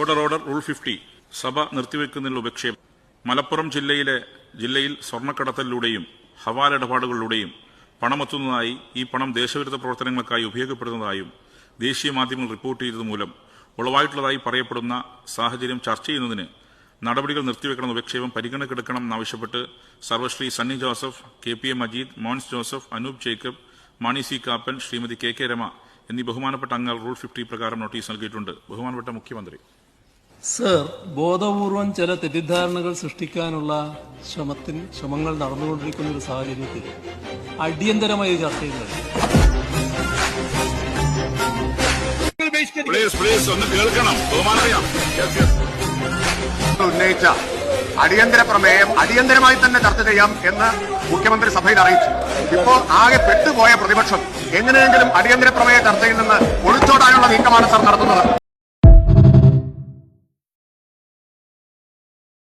Order order rule fifty സഭ നിർത്തിവെക്കുന്നതിനുള്ള ഉപക്ഷേപം. മലപ്പുറം ജില്ലയിലെ ജില്ലയിൽ സ്വർണക്കടത്തലിലൂടെയും ഹവാല ഇടപാടുകളിലൂടെയും പണമെത്തുന്നതായി ഈ പണം ദേശവിരുദ്ധ പ്രവർത്തനങ്ങൾക്കായി ഉപയോഗപ്പെടുന്നതായും ദേശീയ മാധ്യമങ്ങൾ റിപ്പോർട്ട് ചെയ്തതുമൂലം ഉളവായിട്ടുള്ളതായി പറയപ്പെടുന്ന സാഹചര്യം ചർച്ച ചെയ്യുന്നതിന് നടപടികൾ നിർത്തിവെക്കണമെന്ന ഉപക്ഷേപം പരിഗണക്കെടുക്കണം എന്നാവശ്യപ്പെട്ട് Sarvashri Sunny Joseph K P A Majeed Mons Joseph Anoop Jacob Mani C Kappan Shrimathi K K Rema എന്നീ ബഹുമാനപ്പെട്ട അംഗങ്ങൾ റൂൾ ഫിഫ്റ്റി പ്രകാരം നോട്ടീസ് നൽകിയിട്ടുണ്ട്. ബഹുമാനപ്പെട്ട മുഖ്യമന്ത്രി. സർ ബോധപൂർവം ചില തെറ്റിദ്ധാരണകൾ സൃഷ്ടിക്കാനുള്ള ശ്രമത്തിന് ശ്രമങ്ങൾ നടന്നുകൊണ്ടിരിക്കുന്ന ഒരു സാഹചര്യത്തിൽ അടിയന്തരമായി ചർച്ച ചെയ്യുന്നത് പ്ലീസ് പ്ലീസ് ഒന്ന് കേൾക്കണം. ബഹുമാനറിയാം ഉന്നയിച്ച അടിയന്തര പ്രമേയം അടിയന്തരമായി തന്നെ ചർച്ച ചെയ്യാം എന്ന് മുഖ്യമന്ത്രി സഭയിൽ അറിയിച്ചു. ഇപ്പോൾ ആകെ പെട്ടുപോയ പ്രതിപക്ഷം എങ്ങനെയെങ്കിലും അടിയന്തര പ്രമേയ ചർച്ചയിൽ നിന്ന് ഒളിച്ചോടാനുള്ള നീക്കമാണ് സർ നടത്തുന്നത്.